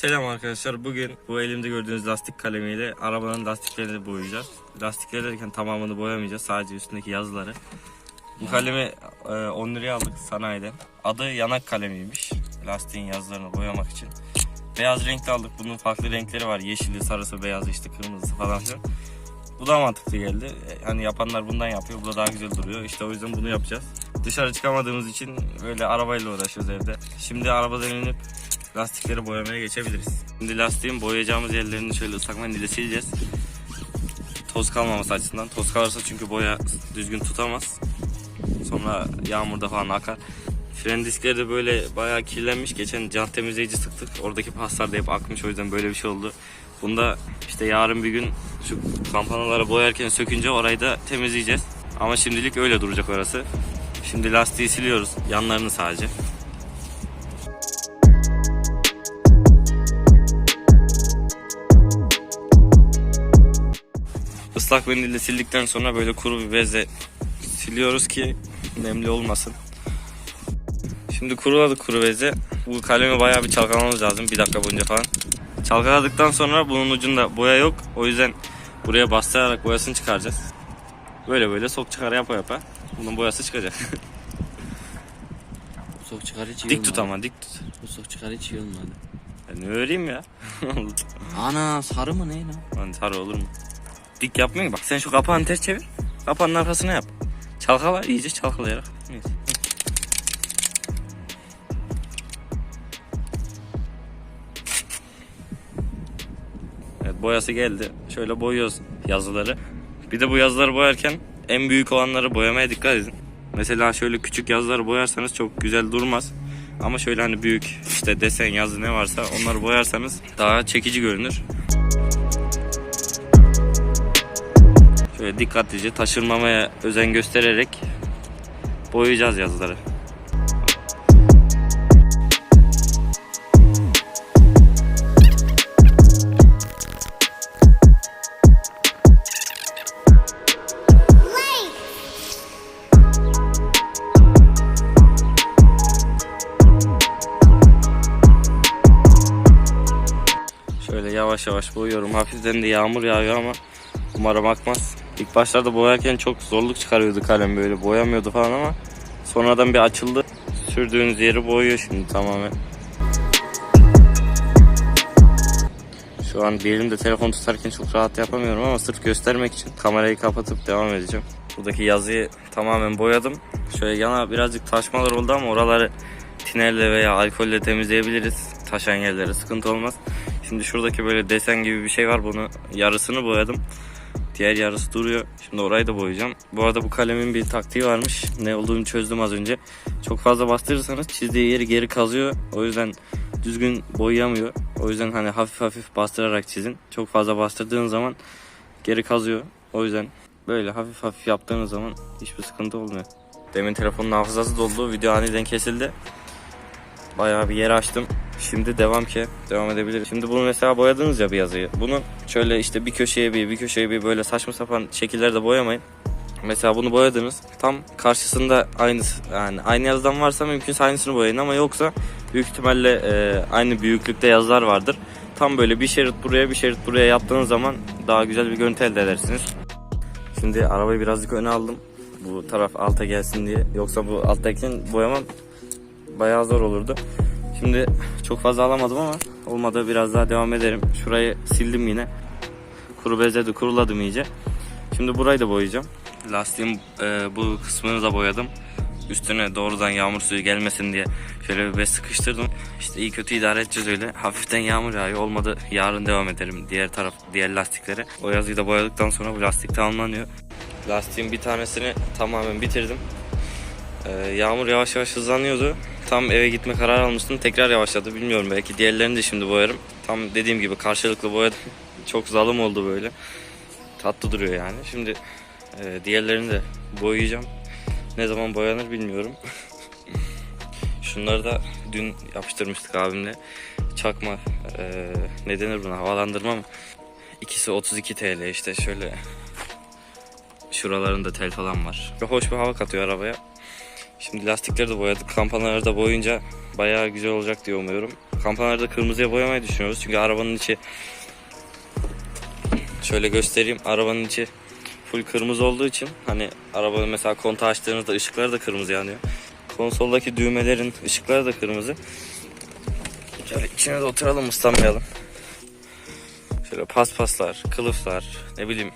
Selam arkadaşlar. Bugün bu elimde gördüğünüz lastik kalemiyle arabanın lastiklerini boyayacağız. Lastikleri derken tamamını boyamayacağız. Sadece üstündeki yazıları. Bu kalemi e, 10 liraya aldık sanayiden. Adı yanak kalemiymiş. Lastiğin yazılarını boyamak için. Beyaz renkli aldık. Bunun farklı renkleri var. Yeşili, sarısı, beyazı, işte kırmızısı falan filan. Bu da mantıklı geldi. E, Hani yapanlar bundan yapıyor. Bu da daha güzel duruyor. İşte o yüzden bunu yapacağız. Dışarı çıkamadığımız için böyle arabayla uğraşıyoruz evde. Şimdi arabadan inip lastikleri boyamaya geçebiliriz. Şimdi lastiğin boyayacağımız yerlerini şöyle ıslak mendille sileceğiz. Toz kalmaması açısından. Toz kalırsa çünkü boya düzgün tutamaz. Sonra yağmurda falan akar. Fren diskleri de böyle bayağı kirlenmiş. Geçen jant temizleyici sıktık. Oradaki paslar da hep akmış. O yüzden böyle bir şey oldu. Bunda işte yarın bir gün şu kampanaları boyarken sökünce orayı da temizleyeceğiz. Ama şimdilik öyle duracak orası. Şimdi lastiği siliyoruz. Yanlarını sadece. Islak mendille sildikten sonra böyle kuru bir bezle siliyoruz ki nemli olmasın. Şimdi kuruladık kuru beze. Bu kalemi bayağı bir çalkalamamız lazım bir dakika boyunca falan. Çalkaladıktan sonra bunun ucunda boya yok. O yüzden buraya bastırarak boyasını çıkaracağız. Böyle böyle sok çıkar yapa yapa. Bunun boyası çıkacak. Bu sok çıkar hiç iyi dik olmadı. tut ama dik tut. Bu sok çıkar hiç iyi olmadı. Ben öğreneyim ya. Ana sarı mı ne lan? Lan sarı olur mu? Dik yapmıyor ki. Bak sen şu kapağını ters çevir. Kapağın arkasına yap. Çalkala iyice çalkalayarak. Neyse. Evet boyası geldi. Şöyle boyuyoruz yazıları. Bir de bu yazıları boyarken en büyük olanları boyamaya dikkat edin. Mesela şöyle küçük yazıları boyarsanız çok güzel durmaz. Ama şöyle hani büyük işte desen yazı ne varsa onları boyarsanız daha çekici görünür. Şöyle dikkatlice taşırmamaya özen göstererek boyayacağız yazıları. Şöyle yavaş yavaş boyuyorum. Hafiften de yağmur yağıyor ama umarım akmaz. İlk başlarda boyarken çok zorluk çıkarıyordu kalem böyle boyamıyordu falan ama sonradan bir açıldı. Sürdüğünüz yeri boyuyor şimdi tamamen. Şu an bir elimde telefon tutarken çok rahat yapamıyorum ama sırf göstermek için kamerayı kapatıp devam edeceğim. Buradaki yazıyı tamamen boyadım. Şöyle yana birazcık taşmalar oldu ama oraları tinerle veya alkolle temizleyebiliriz. Taşan yerlere sıkıntı olmaz. Şimdi şuradaki böyle desen gibi bir şey var bunu yarısını boyadım. Diğer yarısı duruyor. Şimdi orayı da boyayacağım. Bu arada bu kalemin bir taktiği varmış. Ne olduğunu çözdüm az önce. Çok fazla bastırırsanız çizdiği yeri geri kazıyor. O yüzden düzgün boyayamıyor. O yüzden hani hafif hafif bastırarak çizin. Çok fazla bastırdığın zaman geri kazıyor. O yüzden böyle hafif hafif yaptığınız zaman hiçbir sıkıntı olmuyor. Demin telefonun hafızası doldu. Video aniden kesildi. Bayağı bir yer açtım. Şimdi devam ki devam edebiliriz. Şimdi bunu mesela boyadınız ya bir yazıyı. Bunu şöyle işte bir köşeye bir bir köşeye bir böyle saçma sapan şekillerde boyamayın. Mesela bunu boyadınız. Tam karşısında aynı yani aynı yazıdan varsa mümkünse aynısını boyayın ama yoksa büyük ihtimalle e, aynı büyüklükte yazılar vardır. Tam böyle bir şerit buraya bir şerit buraya yaptığınız zaman daha güzel bir görüntü elde edersiniz. Şimdi arabayı birazcık öne aldım. Bu taraf alta gelsin diye. Yoksa bu alttakini boyamam bayağı zor olurdu. Şimdi çok fazla alamadım ama olmadı biraz daha devam ederim. Şurayı sildim yine. Kuru bezle de kuruladım iyice. Şimdi burayı da boyayacağım. Lastiğin e, bu kısmını da boyadım. Üstüne doğrudan yağmur suyu gelmesin diye şöyle bir bez sıkıştırdım. İşte iyi kötü idare edeceğiz öyle. Hafiften yağmur yağıyor. Olmadı yarın devam ederim diğer taraf diğer lastiklere. O yazıyı da boyadıktan sonra bu lastik tamamlanıyor. Lastiğin bir tanesini tamamen bitirdim. Ee, yağmur yavaş yavaş hızlanıyordu. Tam eve gitme kararı almıştım. Tekrar yavaşladı. Bilmiyorum belki diğerlerini de şimdi boyarım. Tam dediğim gibi karşılıklı boyadım. Çok zalim oldu böyle. Tatlı duruyor yani. Şimdi e, diğerlerini de boyayacağım. Ne zaman boyanır bilmiyorum. Şunları da dün yapıştırmıştık abimle. Çakma e, ne denir buna havalandırma mı? İkisi 32 TL işte şöyle şuralarında tel falan var. Hoş bir hava katıyor arabaya. Şimdi lastikleri de boyadık. Kampanaları da boyunca bayağı güzel olacak diye umuyorum. Kampanaları da kırmızıya boyamayı düşünüyoruz. Çünkü arabanın içi şöyle göstereyim. Arabanın içi full kırmızı olduğu için hani arabanın mesela kontağı açtığınızda ışıkları da kırmızı yanıyor. Konsoldaki düğmelerin ışıkları da kırmızı. Şöyle içine de oturalım ıslanmayalım. Şöyle paspaslar, kılıflar, ne bileyim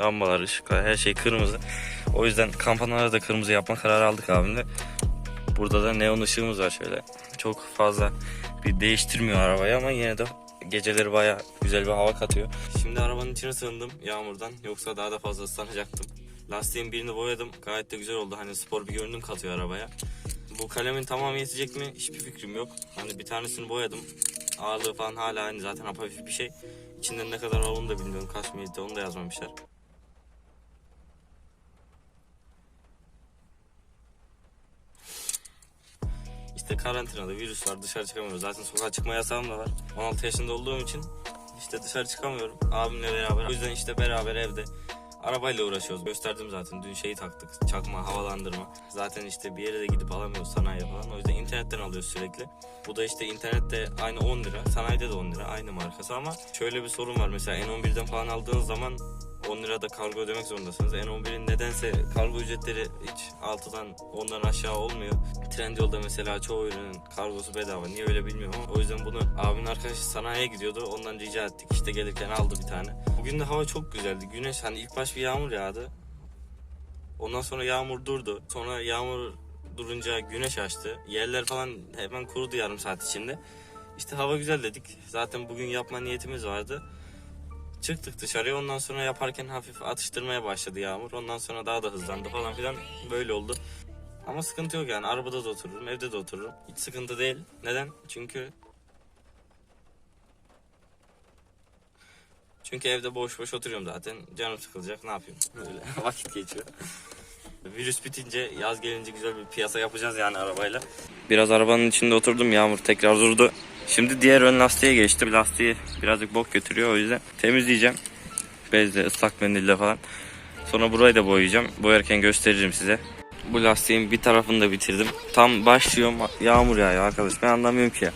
lambalar, ışıklar her şey kırmızı. O yüzden kampanaları da kırmızı yapma kararı aldık abimle. Burada da neon ışığımız var şöyle. Çok fazla bir değiştirmiyor arabayı ama yine de geceleri baya güzel bir hava katıyor. Şimdi arabanın içine sığındım yağmurdan. Yoksa daha da fazla ıslanacaktım. Lastiğin birini boyadım. Gayet de güzel oldu. Hani spor bir görünüm katıyor arabaya. Bu kalemin tamamı yetecek mi? Hiçbir fikrim yok. Hani bir tanesini boyadım. Ağırlığı falan hala aynı zaten hafif bir şey. İçinden ne kadar onu da bilmiyorum. Kaç mililitre onu da yazmamışlar. İşte karantinada virüs var dışarı çıkamıyoruz. Zaten sokağa çıkma yasağım da var. 16 yaşında olduğum için işte dışarı çıkamıyorum. Abimle beraber. O yüzden işte beraber evde arabayla uğraşıyoruz. Gösterdim zaten dün şeyi taktık. Çakma, havalandırma. Zaten işte bir yere de gidip alamıyoruz sanayi falan. O yüzden internetten alıyoruz sürekli. Bu da işte internette aynı 10 lira. Sanayide de 10 lira. Aynı markası ama şöyle bir sorun var. Mesela N11'den falan aldığınız zaman 10 lirada kargo ödemek zorundasınız. N11'in nedense kargo ücretleri hiç 6'dan 10'dan aşağı olmuyor. Trendyol'da mesela çoğu ürünün kargosu bedava. Niye öyle bilmiyorum ama o yüzden bunu abimin arkadaşı sanayiye gidiyordu. Ondan rica ettik. İşte gelirken aldı bir tane. Bugün de hava çok güzeldi. Güneş hani ilk baş bir yağmur yağdı. Ondan sonra yağmur durdu. Sonra yağmur durunca güneş açtı. Yerler falan hemen kurudu yarım saat içinde. İşte hava güzel dedik. Zaten bugün yapma niyetimiz vardı. Çıktık dışarıya ondan sonra yaparken hafif atıştırmaya başladı yağmur. Ondan sonra daha da hızlandı falan filan böyle oldu. Ama sıkıntı yok yani arabada da otururum evde de otururum. Hiç sıkıntı değil. Neden? Çünkü Çünkü evde boş boş oturuyorum zaten. Canım sıkılacak ne yapayım? Öyle vakit geçiyor. Virüs bitince yaz gelince güzel bir piyasa yapacağız yani arabayla. Biraz arabanın içinde oturdum yağmur tekrar durdu. Şimdi diğer ön lastiğe geçtim. Lastiği birazcık bok götürüyor o yüzden temizleyeceğim. Bezle, ıslak mendille falan. Sonra burayı da boyayacağım. Boyarken gösteririm size. Bu lastiğin bir tarafını da bitirdim. Tam başlıyorum yağmur yağıyor arkadaş. Ben anlamıyorum ki ya.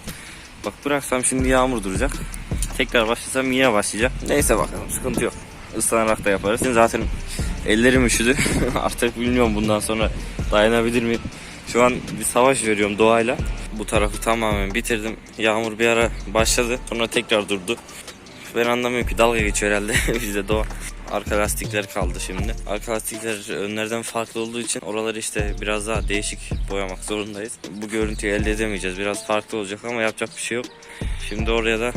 Bak bıraksam şimdi yağmur duracak. Tekrar başlasam yine başlayacak. Neyse bakalım sıkıntı yok. Islanarak da yaparız. Zaten ellerim üşüdü. Artık bilmiyorum bundan sonra dayanabilir miyim. Şu an bir savaş veriyorum doğayla. Bu tarafı tamamen bitirdim. Yağmur bir ara başladı. Sonra tekrar durdu. Ben anlamıyorum ki dalga geçiyor herhalde bizde doğa. Arka lastikler kaldı şimdi. Arka lastikler önlerden farklı olduğu için oraları işte biraz daha değişik boyamak zorundayız. Bu görüntüyü elde edemeyeceğiz. Biraz farklı olacak ama yapacak bir şey yok. Şimdi oraya da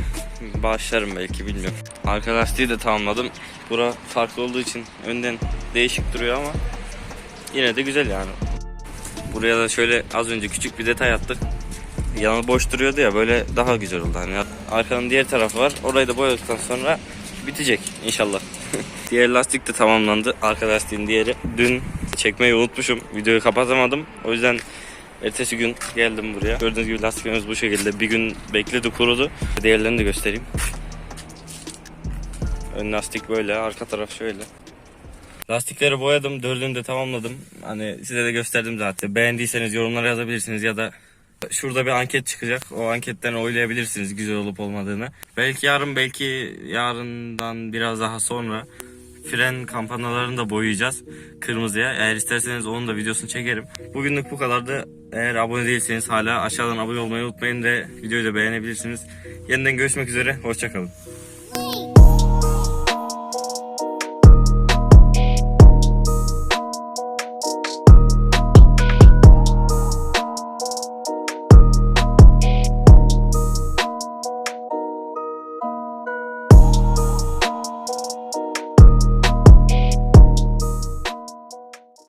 başlarım belki bilmiyorum. Arka lastiği de tamamladım. Bura farklı olduğu için önden değişik duruyor ama yine de güzel yani. Buraya da şöyle az önce küçük bir detay attık. Yanı boş duruyordu ya böyle daha güzel oldu. Hani arkanın diğer tarafı var. Orayı da boyadıktan sonra bitecek inşallah. diğer lastik de tamamlandı. Arka lastiğin diğeri. Dün çekmeyi unutmuşum. Videoyu kapatamadım. O yüzden ertesi gün geldim buraya. Gördüğünüz gibi lastiklerimiz bu şekilde. Bir gün bekledi kurudu. Diğerlerini de göstereyim. Ön lastik böyle, arka taraf şöyle. Lastikleri boyadım, dördünü de tamamladım. Hani size de gösterdim zaten. Beğendiyseniz yorumlara yazabilirsiniz ya da şurada bir anket çıkacak. O anketten oylayabilirsiniz güzel olup olmadığını. Belki yarın, belki yarından biraz daha sonra fren kampanalarını da boyayacağız kırmızıya. Eğer isterseniz onun da videosunu çekerim. Bugünlük bu kadardı. Eğer abone değilseniz hala aşağıdan abone olmayı unutmayın ve videoyu da beğenebilirsiniz. Yeniden görüşmek üzere. Hoşçakalın.